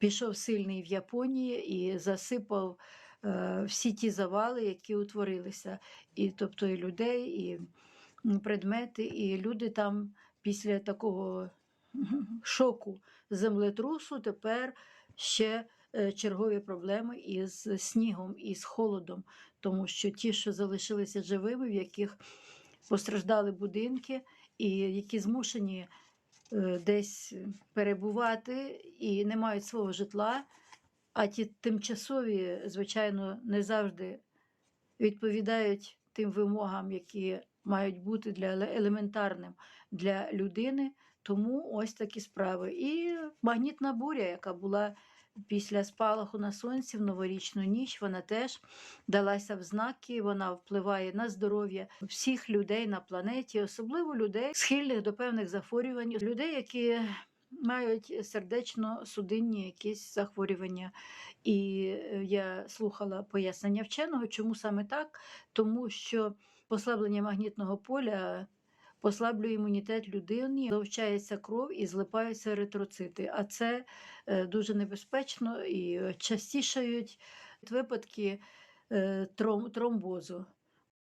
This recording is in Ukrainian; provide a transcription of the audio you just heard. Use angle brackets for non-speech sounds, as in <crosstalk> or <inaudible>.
пішов сильний в Японії і засипав е, всі ті завали, які утворилися. І тобто і людей, і предмети, і люди там після такого <laughs> шоку землетрусу тепер ще е, чергові проблеми із снігом і з холодом, тому що ті, що залишилися живими, в яких постраждали будинки, і які змушені десь перебувати і не мають свого житла, а ті тимчасові, звичайно, не завжди відповідають тим вимогам, які мають бути для еле- елементарним для людини. Тому ось такі справи. І магнітна буря, яка була після спалаху на сонці в новорічну ніч, вона теж далася в знаки, вона впливає на здоров'я всіх людей на планеті, особливо людей, схильних до певних захворювань, людей, які мають сердечно-судинні якісь захворювання. І е, я слухала пояснення вченого, чому саме так, тому що послаблення магнітного поля послаблює імунітет людини, завчається кров і злипаються еритроцити. А це е, дуже небезпечно і частішають випадки е, тромбозу.